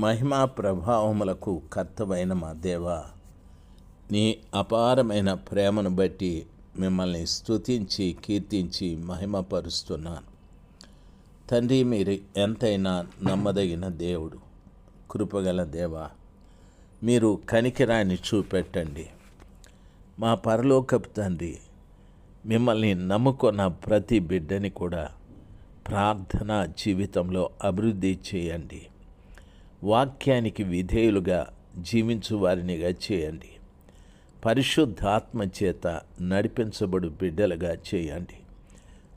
మహిమా ప్రభావములకు కర్తవైన మా దేవ నీ అపారమైన ప్రేమను బట్టి మిమ్మల్ని స్తుతించి కీర్తించి మహిమపరుస్తున్నాను. తండ్రి మీరు ఎంతైనా నమ్మదగిన దేవుడు కృపగల దేవ మీరు కనికిరాన్ని చూపెట్టండి. మా పరలోకపు తండ్రి మిమ్మల్ని నమ్ముకున్న ప్రతి బిడ్డని కూడా ప్రార్థన జీవితంలో అభివృద్ధి చేయండి. వాక్యానికి విధేయులుగా జీవించు వారినిగా చేయండి. పరిశుద్ధాత్మ చేత నడిపించబడు బిడ్డలుగా చేయండి.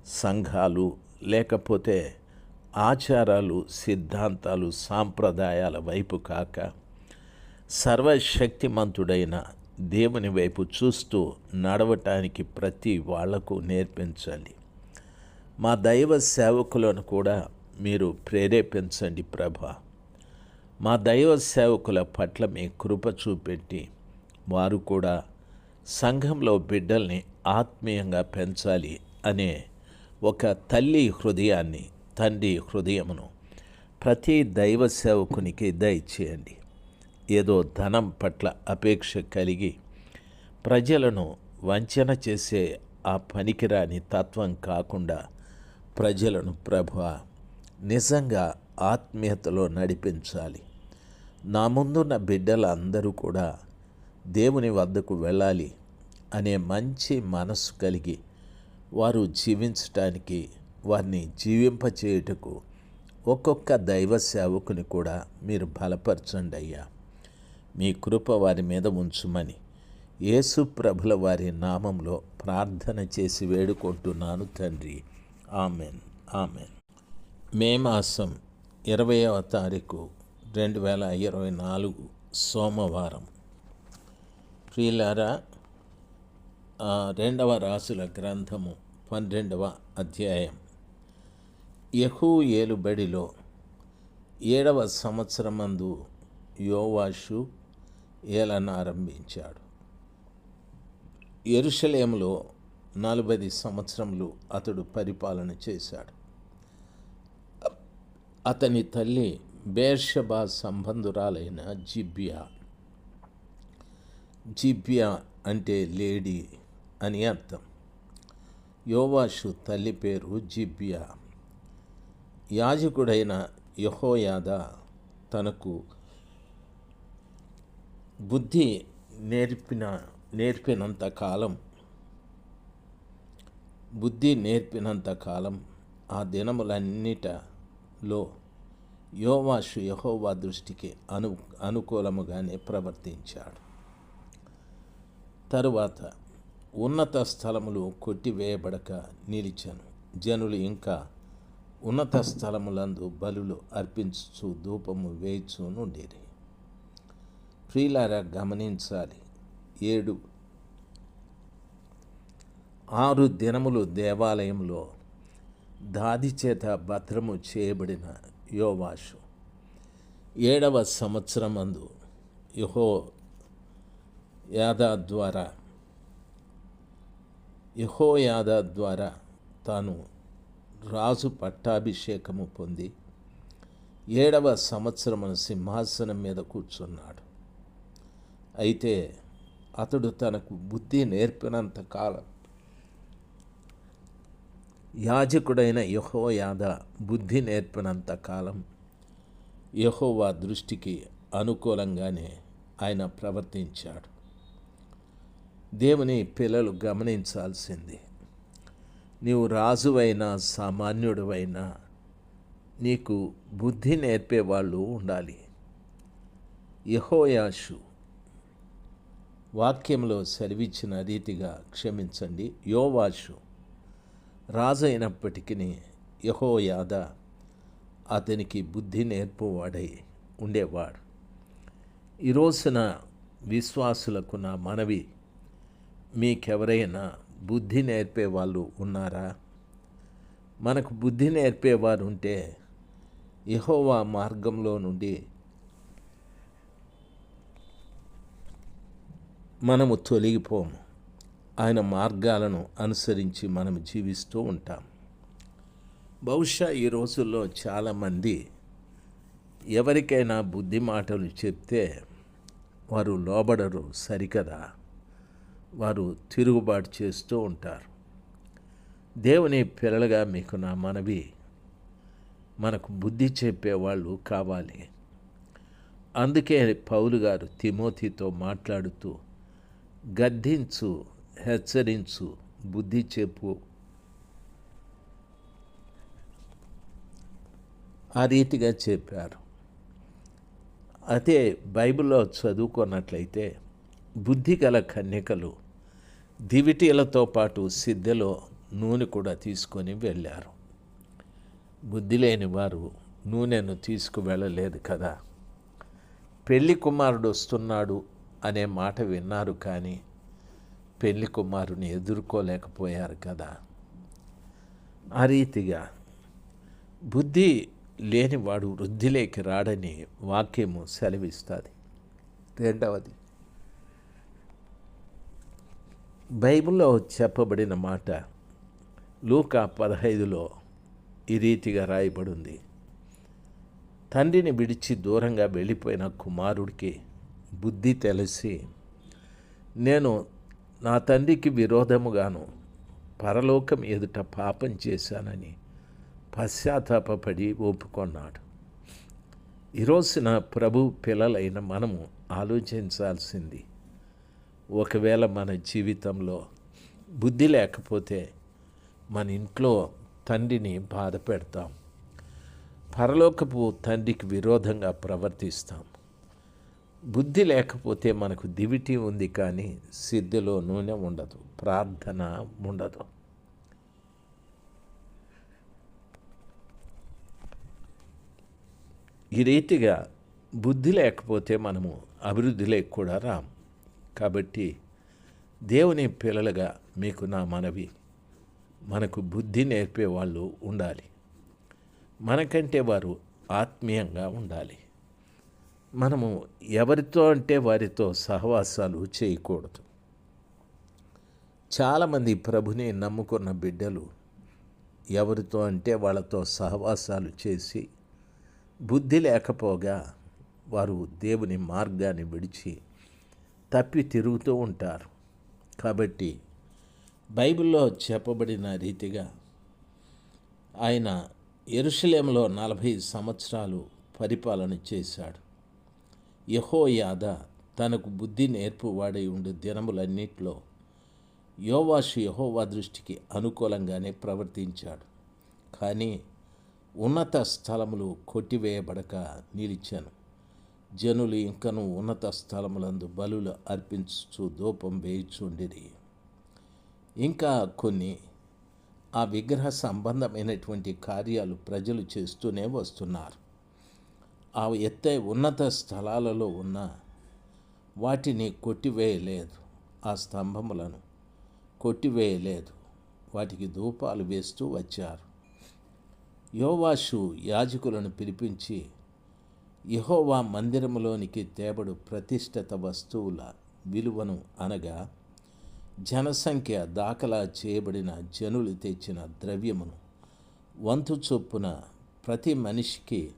సంఘాలు లేకపోతే ఆచారాలు సిద్ధాంతాలు సాంప్రదాయాల వైపు కాక సర్వశక్తిమంతుడైన దేవుని వైపు చూస్తూ నడవటానికి ప్రతి వాళ్ళకు నేర్పించండి. మా దైవ సేవకులను కూడా మీరు ప్రేరేపించండి ప్రభా. మా దైవ సేవకుల పట్ల మీ కృప చూపెట్టి వారు కూడా సంఘంలో బిడ్డల్ని ఆత్మీయంగా పెంచాలి అనే ఒక తల్లి హృదయాన్ని తండ్రి హృదయమును ప్రతి దైవ సేవకునికి దయచేయండి. ఏదో ధనం పట్ల అపేక్ష కలిగి ప్రజలను వంచన చేసే ఆ పనికిరాని తత్వం కాకుండా ప్రజలను ప్రభ నిజంగా ఆత్మీయతలో నడిపించాలి. నా ముందున్న బిడ్డలందరూ కూడా దేవుని వద్దకు వెళ్ళాలి అనే మంచి మనసు కలిగి వారు జీవించటానికి వారిని జీవింపచేయుటకు ఒక్కొక్క దైవ సేవకుని కూడా మీరు బలపరచండి అయ్యా. మీ కృప వారి మీద ఉంచుమని యేసు ప్రభుల వారి నామంలో ప్రార్థన చేసి వేడుకుంటున్నాను తండ్రి. ఆమెన్. ఆమెన్. మే మాసం ఇరవయవ తారీఖు రెండు వేల ఇరవై నాలుగు సోమవారం. ప్రియులారా ఆ, రెండవ రాసుల గ్రంథము పన్నెండవ అధ్యాయం. యహూ ఏలుబడిలో ఏడవ సంవత్సరమందు యోవాషు ఏలనారంభించాడు. ఎరుషలేములో నలభై సంవత్సరములు అతడు పరిపాలన చేశాడు. అతని తల్లి బేర్షబా సంబంధురాలైన జిబ్యా. జిబ్యా అంటే లేడీ అని అర్థం. యోవాషు తల్లి పేరు జిబ్యా. యాజకుడైన యహోయాద తనకు బుద్ధి నేర్పిన నేర్పినంత కాలం బుద్ధి నేర్పినంత కాలం ఆ దినములన్నిటలో యోవాషు యహోవా దృష్టికి అను అనుకూలముగానే ప్రవర్తించాడు. తరువాత ఉన్నత స్థలములు కొట్టివేయబడక నిలిచాను. జనులు ఇంకా ఉన్నత స్థలములందు బలులు అర్పించు ధూపము వేయిచు నుండిరి ప్రియులారా గమనించాలి. ఏడు ఆరు దినములు దేవాలయంలో దాది చేత భద్రము చేయబడిన యోవాషు. ఏడవ సంవత్సరమందు యహో యాదా ద్వారా యహోయాద ద్వారా తాను రాజు పట్టాభిషేకము పొంది ఏడవ సంవత్సరమున సింహాసనం మీద కూర్చున్నాడు. అయితే అతడు తనకు బుద్ధి నేర్పినంత కాలం యాజకుడైన యహోయాద బుద్ధి నేర్పినంత కాలం యహోవా దృష్టికి అనుకూలంగానే ఆయన ప్రవర్తించాడు. దేవుని పిల్లలు గమనించాల్సింది నీవు రాజువైనా సామాన్యుడువైనా నీకు బుద్ధి నేర్పేవాళ్ళు ఉండాలి. యహోయాషు వాక్యంలో సెలవిచ్చిన రీతిగా క్షమించండి. యోవాషు రాజు అయినప్పటికీ యహోయాద అతనికి బుద్ధి నేర్పువాడై ఉండేవాడు. ఈ రోజున విశ్వాసులకు నా మనవి మీకెవరైనా బుద్ధి నేర్పే వాళ్ళు ఉన్నారా? మనకు బుద్ధి నేర్పేవారు ఉంటే యహోవా మార్గంలో నుండి మనము తొలగిపోము. ఆయన మార్గాలను అనుసరించి మనం జీవిస్తూ ఉంటాం. బహుశా ఈ రోజుల్లో చాలామంది ఎవరికైనా బుద్ధి మాటలు చెప్తే వారు లోబడరు సరికదా? వారు తిరుగుబాటు చేస్తూ ఉంటారు. దేవుని పిల్లలుగా మీకు నా మనవి మనకు బుద్ధి చెప్పేవాళ్ళు కావాలి. అందుకే పౌలు గారు తిమోతితో మాట్లాడుతూ గద్దించు హెచ్చరించు బుద్ధి చెప్పు. ఆ రీతిగా చెప్పారు. అదే బైబిల్లో చదువుకున్నట్లయితే బుద్ధి గల కన్యకలు దివిటీలతో పాటు సిద్ధలో నూనె కూడా తీసుకొని వెళ్ళారు. బుద్ధి లేని వారు నూనెను తీసుకువెళ్ళలేదు కదా. పెళ్ళి కుమారుడు వస్తున్నాడు అనే మాట విన్నారు కానీ పెళ్ళి కుమారుని ఎదుర్కోలేకపోయారు కదా. ఆ రీతిగా బుద్ధి లేనివాడు వృద్ధిలోకి రాడని వాక్యము సెలవిస్తుంది. రెండవది బైబిల్లో చెప్పబడిన మాట లూకా పదహైదులో ఈ రీతిగా రాయబడింది. తండ్రిని విడిచి దూరంగా వెళ్ళిపోయిన కుమారుడికి బుద్ధి తెలిసి నేను నా తండ్రికి విరోధముగాను పరలోకం ఎదుట పాపం చేశానని పశ్చాత్తాపడి ఒప్పుకొన్నాడు. ఈరోజున ప్రభు పిల్లలైన మనము ఆలోచించాల్సింది ఒకవేళ మన జీవితంలో బుద్ధి లేకపోతే మన ఇంట్లో తండ్రిని బాధ పెడతాం పరలోకపు తండ్రికి విరోధంగా ప్రవర్తిస్తాం. బుద్ధి లేకపోతే మనకు దివిటి ఉంది కానీ సిద్ధిలో నూనె ఉండదు ప్రార్థన ఉండదు. ఈ రీతిగా బుద్ధి లేకపోతే మనము అభివృద్ధిలోకి కూడా రాం కాబట్టి దేవుని పిల్లలుగా మీకు నా మనవి మనకు బుద్ధి నేర్పే వాళ్ళు ఉండాలి. మనకంటే వారు ఆత్మీయంగా ఉండాలి. మనము ఎవరితో అంటే వారితో సహవాసాలు చేయకూడదు. చాలామంది ప్రభుని నమ్ముకున్న బిడ్డలు ఎవరితో అంటే వాళ్ళతో సహవాసాలు చేసి బుద్ధి లేకపోగా వారు దేవుని మార్గాన్ని విడిచి తప్పి తిరుగుతూ ఉంటారు. కాబట్టి బైబిల్లో చెప్పబడిన రీతిగా ఆయన ఎరుషలేంలో నలభై సంవత్సరాలు పరిపాలన చేశాడు. యహోయాద తనకు బుద్ధి నేర్పువాడై ఉండు దినములన్నిట్లో. యోవాషు యహోవా దృష్టికి అనుకూలంగానే ప్రవర్తించాడు. కానీ ఉన్నత స్థలములు కొట్టివేయబడక నిలిచాను. జనులు ఇంకను ఉన్నత స్థలములందు బలులు అర్పించు దూపం వేయిచుండిరి. ఇంకా కొన్ని ఆ విగ్రహ సంబంధమైనటువంటి కార్యాలు ప్రజలు చేస్తూనే వస్తున్నారు. ఆ ఎత్తై ఉన్నత స్థలాలలో ఉన్న వాటిని కొట్టివేయలేదు ఆ స్తంభములను. కొట్టివేయలేదు. వాటికి ధూపాలు వేస్తూ వచ్చారు. యోవాషు యాజకులను పిలిపించి యహోవా మందిరములోనికి తేబడు ప్రతిష్ఠిత వస్తువుల విలువను అనగా జనసంఖ్య దాఖలా చేయబడిన జనులు తెచ్చిన ద్రవ్యమును వంతు చొప్పున ప్రతి మనిషికి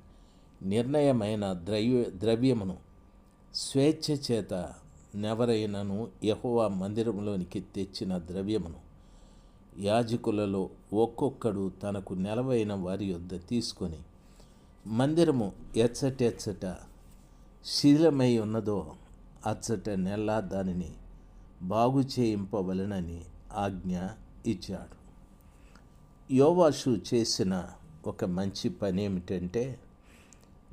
నిర్ణయమైన ద్రవ్య ద్రవ్యమును స్వేచ్ఛ చేత నెవరైనను యహోవా మందిరంలోనికి తెచ్చిన ద్రవ్యమును యాజకులలో ఒక్కొక్కడు తనకు నెలవైన వారి యొద్ద తీసుకొని మందిరము ఎచ్చటెచ్చట శిథిలమై ఉన్నదో అచ్చట నెల దానిని బాగు చేయింపవలనని ఆజ్ఞ ఇచ్చాడు. యోవాషు చేసిన ఒక మంచి పని ఏమిటంటే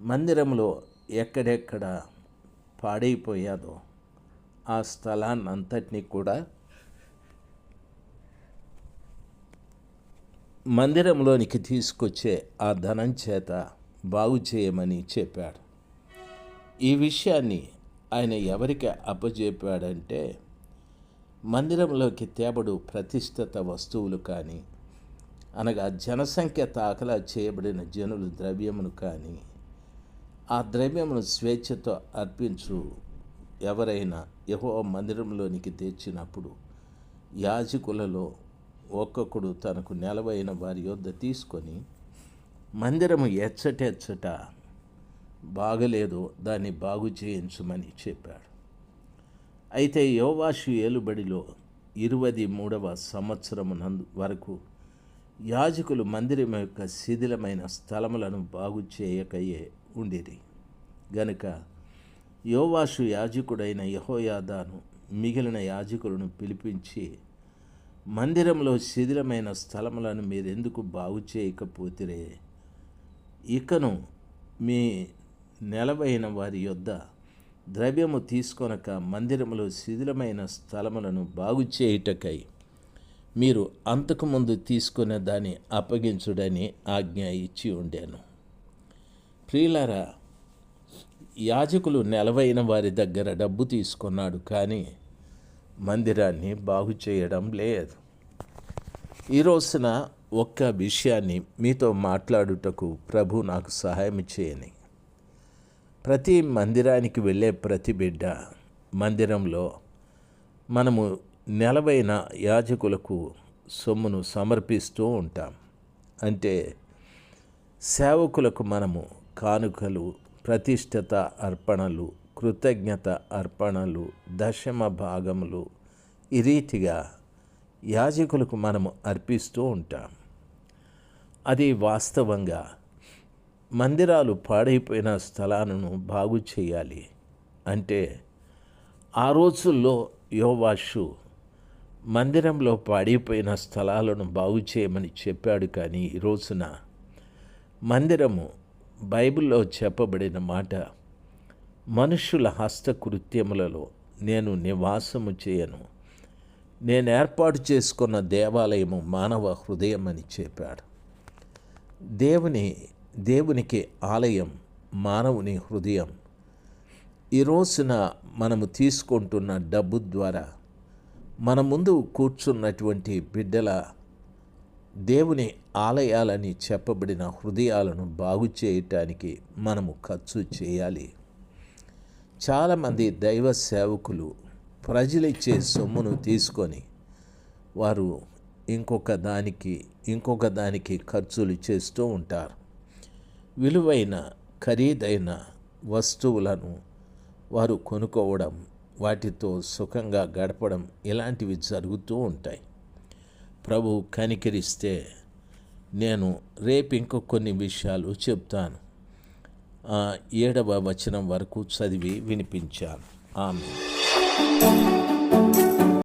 మందిరంలో ఎక్కడెక్కడ పాడైపోయాదో ఆ స్థలాన్నంతటినీ కూడా మందిరంలోనికి తీసుకొచ్చే ఆ ధనం చేత బాగు చేయమని చెప్పాడు. ఈ విషయాన్ని ఆయన ఎవరికి అప్పజెప్పాడంటే మందిరంలోకి తేబడు ప్రతిష్టత వస్తువులు కానీ అనగా జనసంఖ్య తాకలా చేయబడిన జనులు ద్రవ్యమును కానీ ఆ ద్రవ్యమును స్వేచ్ఛతో అర్పించు. ఎవరైనా యహో మందిరంలోనికి తెచ్చినప్పుడు యాజకులలో ఒక్కొక్కడు తనకు నెలవైన వారి యొద్ద తీసుకొని మందిరము ఎచ్చటెచ్చట బాగలేదు దాన్ని బాగు చేయించమని చెప్పాడు. అయితే యోవాషు ఏలుబడిలో ఇరవై మూడవ సంవత్సరము నందు వరకు యాజకులు మందిరం యొక్క శిథిలమైన స్థలములను బాగు చేయకయే ఉండేది. గనుక యోవాషు యాజకుడైన యహోయాదాను మిగిలిన యాజకులను పిలిపించి మందిరంలో శిథిలమైన స్థలములను మీరెందుకు బాగు చేయకపోతిరే? ఇకను మీ నెలవైన వారి యొద్ద ద్రవ్యము తీసుకొనక మందిరములో శిథిలమైన స్థలములను బాగు చేయుటకై మీరు అంతకుముందు తీసుకున్న దాన్ని అప్పగించుడని ఆజ్ఞ ఇచ్చి ఉండాను. ప్రియులారా యాజకులు నెలవైన వారి దగ్గర డబ్బు తీసుకున్నాడు కానీ మందిరాన్ని బాగు చేయడం లేదు. ఈ రోజున ఒక్క విషయాన్ని మీతో మాట్లాడుటకు ప్రభు నాకు సహాయం చేయని. ప్రతి మందిరానికి వెళ్ళే ప్రతి బిడ్డ మందిరంలో మనము నెలవైన యాజకులకు సొమ్మును సమర్పిస్తూ ఉంటాం. అంటే సేవకులకు మనము కానుకలు ప్రతిష్ఠత అర్పణలు కృతజ్ఞత అర్పణలు దశమ భాగములు ఈ రీతిగా యాజకులకు మనము అర్పిస్తూ ఉంటాం. అది వాస్తవంగా మందిరాలు పాడైపోయిన స్థలాలను బాగు చేయాలి అంటే ఆ రోజుల్లో యోవాషు మందిరంలో పాడైపోయిన స్థలాలను బాగు చేయమని చెప్పాడు కానీ ఈ రోజున మందిరము బైబిల్లో చెప్పబడిన మాట మనుషుల హస్తకృత్యములలో నేను నివాసము చేయను. నేను ఏర్పాటు చేసుకున్న దేవాలయము మానవ హృదయం అని చెప్పాడు. దేవుని దేవునికి ఆలయం మానవుని హృదయం. ఈ రోజున మనము తీసుకుంటున్న డబ్బు ద్వారా మన ముందు కూర్చున్నటువంటి బిడ్డల దేవుని ఆలయాలని చెప్పబడిన హృదయాలను బాగు చేయటానికి మనము ఖర్చు చేయాలి. చాలామంది దైవ సేవకులు ప్రజలిచ్చే సొమ్మును తీసుకొని వారు ఇంకొక దానికి ఇంకొక దానికి ఖర్చులు చేస్తూ ఉంటారు. విలువైన ఖరీదైన వస్తువులను వారు కొనుక్కోవడం వాటితో సుఖంగా గడపడం ఇలాంటివి జరుగుతూ ఉంటాయి. ప్రభు కనికరిస్తే నేను రేపు ఇంకో కొన్ని విషయాలు చెప్తాను. ఏడవ వచనం వరకు చదివి వినిపించాను. ఆమె